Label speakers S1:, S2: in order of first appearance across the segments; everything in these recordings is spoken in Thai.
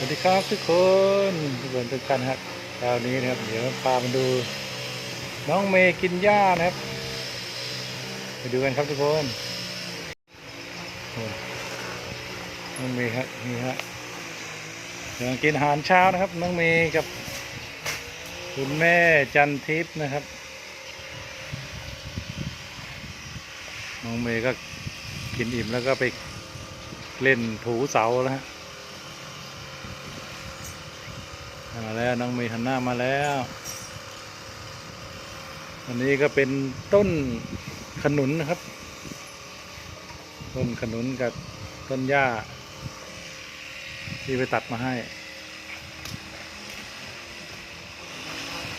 S1: สวัสดีครับทุกคนทุกคนทุกท่านครับคราวนี้นะครับ เดี๋ยวพามาดู น้องเมย์กินหญ้านะครับไปดูกันครับทุกคนน้องเมย์ครับนี่ฮะกำลังกินอาหารเช้านะครับ น้องเมย์กับ คุณแม่จันทิพย์นะครับ น้องเมย์ก็กินอิ่มแล้วก็ไปเล่นถูเสาแล้วฮะ มาแล้วน้องเมย์หันหน้ามาแล้วอันนี้ก็เป็นต้นขนุนนะครับ ต้นขนุนกับต้นหญ้า ที่ไปตัดมาให้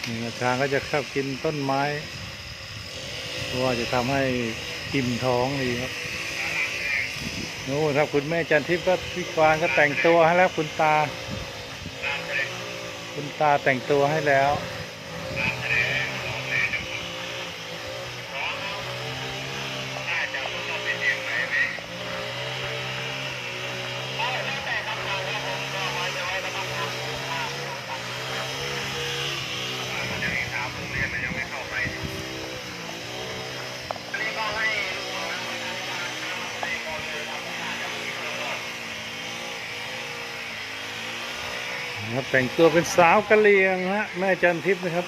S1: นี่ช้างก็จะชอบกินต้นไม้เพราะว่าจะทำให้อิ่มท้องดีครับนู่นครับคุณแม่จันทิพย์ก็พี่กวางก็แต่งตัวให้แล้วคุณตา คุณตาแต่งตัวให้แล้ว นะครับแต่งตัวเป็นสาวกะเหรี่ยงฮะแม่จันทิพย์นะครับ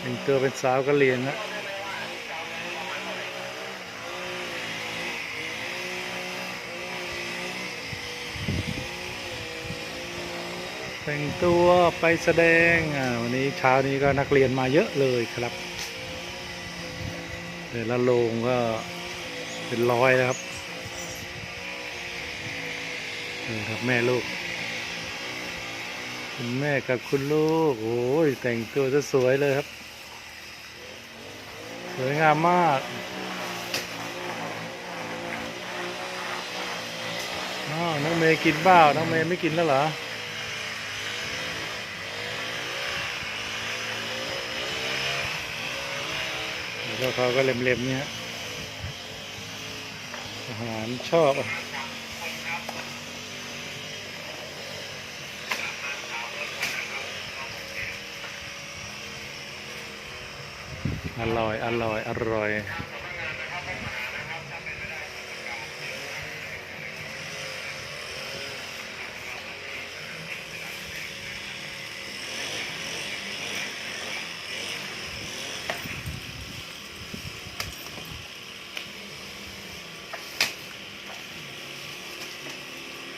S1: แต่งตัวเป็นสาวกะเหรี่ยงฮะแต่งตัวไปแสดงวันนี้เช้านี้ก็นักเรียนมาเยอะเลยครับแต่ละโรงก็เป็นร้อยแล้วครับครับแม่ลูก คุณแม่กับคุณลูก โอ้ยแต่งตัวจะสวยเลยครับ สวยงามมากอ้าวน้องเมย์กินเปล่าน้องเมย์ไม่กินแล้วเหรอแล้วเขาก็เล็มๆเนี่ยอาหารชอบ อร่อย อร่อย อร่อย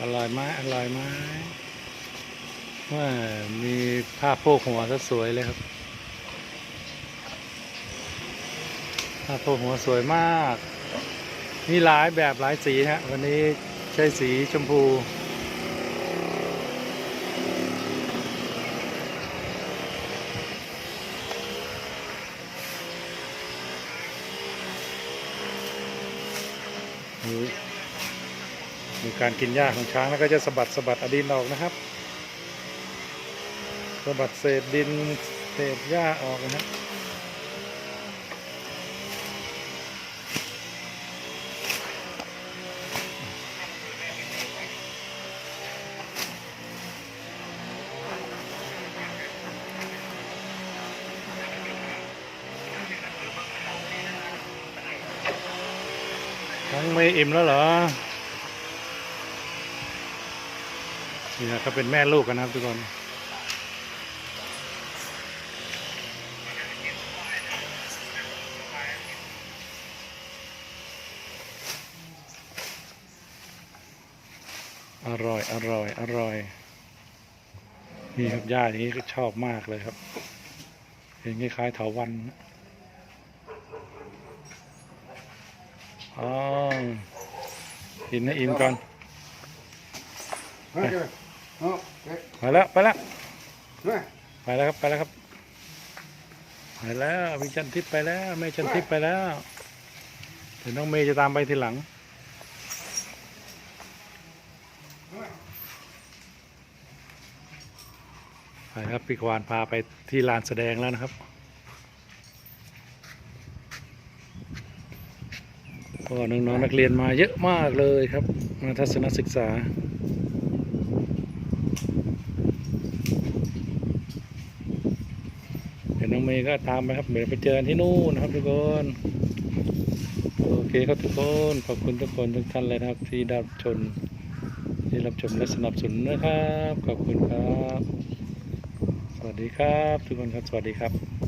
S1: อร่อยไหมอร่อยไหมว่ามีผ้าโพกหัวสวยเลยครับ ผ้าโพกหัวสวยมาก มีหลายแบบหลายสีฮะ วันนี้ใช้สีชมพูมีมีการกินหญ้าของช้างแล้วก็จะสะบัดสะบัดอดินออกนะครับสะบัดเศษดินเศษหญ้าออกนะฮะ ทั้งไม่อิ่มแล้วเหรอ นี่นะก็เป็นแม่ลูกกันนะครับทุกคนอร่อย อร่อย อร่อย นี่ครับย่าอย่างนี้ก็ชอบมากเลยครับเห็นคล้ายๆเถาวันนะ อ๋อกินให้อิ่มก่อน
S2: Hả chưa? Đó, đấy,
S1: ไปแล้วไปแล้ว
S2: này.
S1: ไปแล้วครับไปแล้วครับไปแล้วพี่จันทิพย์ไปแล้วแม่จันทิพย์ไปแล้วเดี๋ยวน้องเมย์จะตามไปทีหลังไปครับพี่ควานพาไปที่ลานแสดงแล้วนะครับ ก็น้องๆนักเรียนมาเยอะมากเลยครับมาทัศนศึกษาเดี๋ยวน้องเมย์ก็ตามไปครับเดี๋ยวไปเจอที่นู่นนะครับทุกคนโอเคครับทุกคนขอบคุณทุกคนทุกท่านเลยนะครับที่รับชมที่รับชมและสนับสนุนนะครับ ขอบคุณครับ สวัสดีครับ ทุกคนครับสวัสดีครับ